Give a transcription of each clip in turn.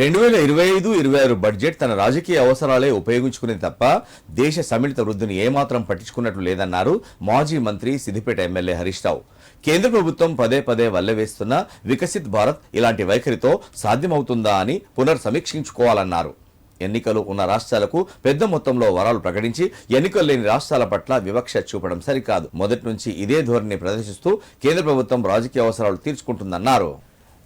రెండు వేల ఇరవై ఐదు ఇరవై ఆరు బడ్జెట్ తన రాజకీయ అవసరాలే ఉపయోగించుకునే తప్ప దేశ సమ్మిళిత వృద్ధిని ఏమాత్రం పట్టించుకున్నట్లు లేదన్నారు మాజీ మంత్రి సిద్దిపేట ఎమ్మెల్యే హరీష్ రావు. కేంద్ర ప్రభుత్వం పదే పదే వల్లవేస్తున్న వికసిత్ భారత్ ఇలాంటి వైఖరితో సాధ్యమవుతుందా అని పునర్సమీక్షించుకోవాలన్నారు. ఎన్నికలు ఉన్న రాష్ట్రాలకు పెద్ద మొత్తంలో వరాలు ప్రకటించి ఎన్నికలు లేని రాష్ట్రాల పట్ల వివక్ష చూపడం సరికాదు. మొదటి నుంచి ఇదే ధోరణి ప్రదర్శిస్తూ కేంద్ర ప్రభుత్వం రాజకీయ అవసరాలు తీర్చుకుంటుందన్నారు.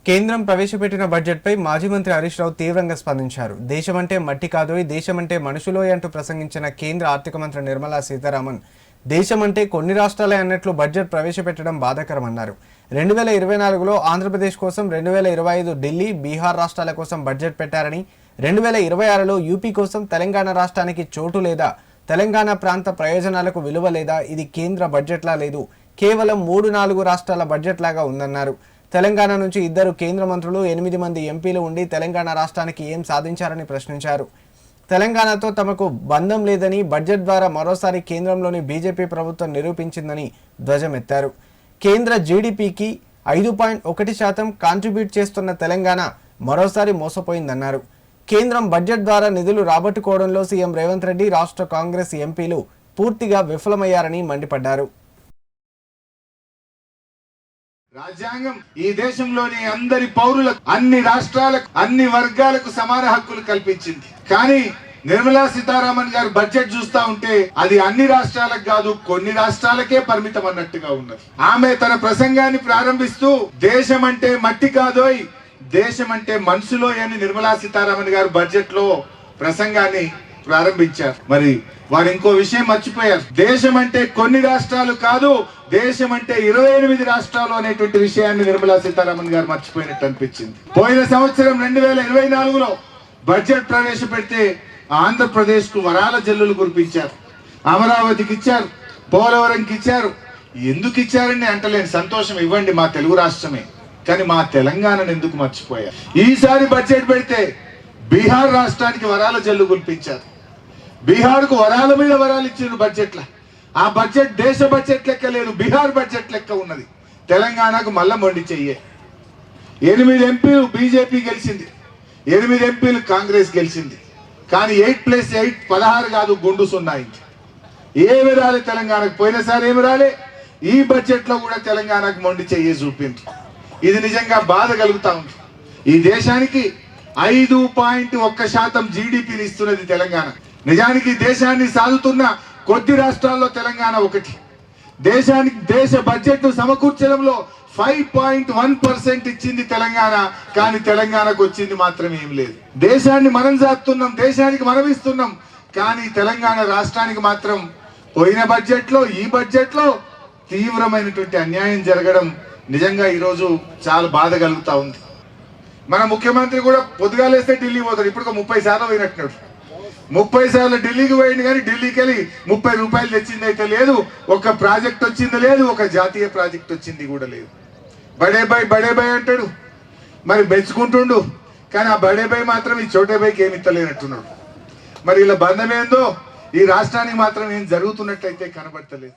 కేంద్రం ప్రవేశపెట్టిన బడ్జెట్పై మాజీ మంత్రి హరీష్ రావు తీవ్రంగా స్పందించారు. దేశమంటే మట్టి కాదోయ్ దేశమంటే మనుషులోయ్ అంటూ ప్రసంగించిన కేంద్ర ఆర్థిక మంత్రి నిర్మలా సీతారామన్ దేశమంటే కొన్ని రాష్ట్రాలే అన్నట్లు బడ్జెట్ ప్రవేశపెట్టడం బాధాకరమన్నారు. రెండు వేల ఇరవై నాలుగులో ఆంధ్రప్రదేశ్ కోసం రెండు వేల ఇరవై ఐదు ఢిల్లీ బీహార్ రాష్ట్రాల కోసం బడ్జెట్ పెట్టారని రెండు వేల ఇరవై ఆరులో యూపీ కోసం తెలంగాణ రాష్ట్రానికి చోటు లేదా తెలంగాణ ప్రాంత ప్రయోజనాలకు విలువ లేదా ఇది కేంద్ర బడ్జెట్లా లేదు. కేవలం మూడు నాలుగు రాష్ట్రాల బడ్జెట్ లాగా ఉందన్నారు. తెలంగాణ నుంచి ఇద్దరు కేంద్ర మంత్రులు ఎనిమిది మంది ఎంపీలు ఉండి తెలంగాణ రాష్ట్రానికి ఏం సాధించారని ప్రశ్నించారు. తెలంగాణతో తమకు బంధం లేదని బడ్జెట్ ద్వారా మరోసారి కేంద్రంలోని బీజేపీ ప్రభుత్వం నిరూపించిందని ధ్వజమెత్తారు. కేంద్ర జీడిపికి ఐదు పాయింట్ ఒకటి శాతం కాంట్రిబ్యూట్ చేస్తున్న తెలంగాణ మరోసారి మోసపోయిందన్నారు. కేంద్రం బడ్జెట్ ద్వారా నిధులు రాబట్టుకోవడంలో సీఎం రేవంత్ రెడ్డి రాష్ట్ర కాంగ్రెస్ ఎంపీలు పూర్తిగా విఫలమయ్యారని మండిపడ్డారు. రాజ్యాంగం ఈ దేశంలోని అందరి పౌరులకు అన్ని రాష్ట్రాలకు అన్ని వర్గాలకు సమాన హక్కులు కల్పించింది. కానీ నిర్మలా సీతారామన్ గారు బడ్జెట్ చూస్తా ఉంటే అది అన్ని రాష్ట్రాలకు కాదు కొన్ని రాష్ట్రాలకే పరిమితం అన్నట్టుగా ఉన్నది. ఆమె తన ప్రసంగాన్ని ప్రారంభిస్తూ దేశం అంటే మట్టి కాదోయ్ దేశం అంటే మనసులో అని నిర్మలా సీతారామన్ గారు బడ్జెట్లో ప్రసంగాన్ని ప్రారంభించారు. మరి వారు ఇంకో విషయం మర్చిపోయారు. దేశం అంటే కొన్ని రాష్ట్రాలు కాదు దేశం అంటే ఇరవై ఎనిమిది రాష్ట్రాలు అనేటువంటి విషయాన్ని నిర్మలా సీతారామన్ గారు మర్చిపోయినట్టు అనిపించింది. పోయిన సంవత్సరం రెండు వేల ఇరవై నాలుగులో బడ్జెట్ ప్రవేశపెడితే ఆంధ్రప్రదేశ్కు వరాల జల్లులు కురిపించారు. అమరావతికి ఇచ్చారు పోలవరంకి ఇచ్చారు. ఎందుకు ఇచ్చారని అంటలేని సంతోషం ఇవ్వండి మా తెలుగు రాష్ట్రమే. కానీ మా తెలంగాణను ఎందుకు మర్చిపోయారు? ఈసారి బడ్జెట్ పెడితే బీహార్ రాష్ట్రానికి వరాల జల్లు కురిపించారు. బీహార్కు వరాల మీద వరాలు ఇచ్చారు బడ్జెట్ల. ఆ బడ్జెట్ దేశ బడ్జెట్ లెక్క లేదు బీహార్ బడ్జెట్ లెక్క ఉన్నది. తెలంగాణకు మల్ల మొండి చెయ్యే. ఎనిమిది ఎంపీలు బీజేపీ గెలిచింది. ఎనిమిది ఎంపీలు కాంగ్రెస్ గెలిచింది. కానీ ఎయిట్ ప్లస్ ఎయిట్ పదహారు కాదు గుండు సున్నాయింది ఏమి రాలే తెలంగాణకు పోయినసారి ఏమి రాలే? ఈ బడ్జెట్లో కూడా తెలంగాణకు మొండి చెయ్యి చూపింది ఇది నిజంగా బాధ కలుగుతా ఉంది. ఈ దేశానికి ఐదు పాయింట్ ఒక్క శాతం జీడిపిని ఇస్తున్నది తెలంగాణ. నిజానికి దేశాన్ని సాగుతున్న కొద్ది రాష్ట్రాల్లో తెలంగాణ ఒకటి. దేశానికి దేశ బడ్జెట్ సమకూర్చడంలో ఫైవ్ పాయింట్ వన్ పర్సెంట్ ఇచ్చింది తెలంగాణ కానీ తెలంగాణకు వచ్చింది మాత్రం ఏం లేదు. దేశాన్ని మనం సాగుతున్నాం దేశానికి మనం ఇస్తున్నాం కానీ తెలంగాణ రాష్ట్రానికి మాత్రం పోయిన బడ్జెట్లో ఈ బడ్జెట్లో తీవ్రమైనటువంటి అన్యాయం జరగడం నిజంగా ఈరోజు చాలా బాధ కలుగుతూ ఉంది. మన ముఖ్యమంత్రి కూడా పొద్దుగాలేస్తే ఢిల్లీ పోతాడు ఇప్పుడు ఒక ముప్పై సార్లు పోయినట్టున్నాడు. ముప్పై సార్లు ఢిల్లీకి పోయింది కానీ ఢిల్లీకి వెళ్ళి ముప్పై రూపాయలు తెచ్చింది అయితే లేదు ఒక ప్రాజెక్ట్ వచ్చింది లేదు ఒక జాతీయ ప్రాజెక్ట్ వచ్చింది కూడా లేదు. బడే బాయ్ బడే బాయ్ అంటాడు. మరి మెచ్చుకుంటుండు. కానీ ఆ బడే బాయ్ మాత్రం ఈ చోటే బాయ్కి ఏమి ఇత్తలేనట్టున్నాడు. మరి ఇలా బంధం ఏందో ఈ రాష్ట్రానికి మాత్రం ఏం జరుగుతున్నట్టయితే కనబడతలేదు.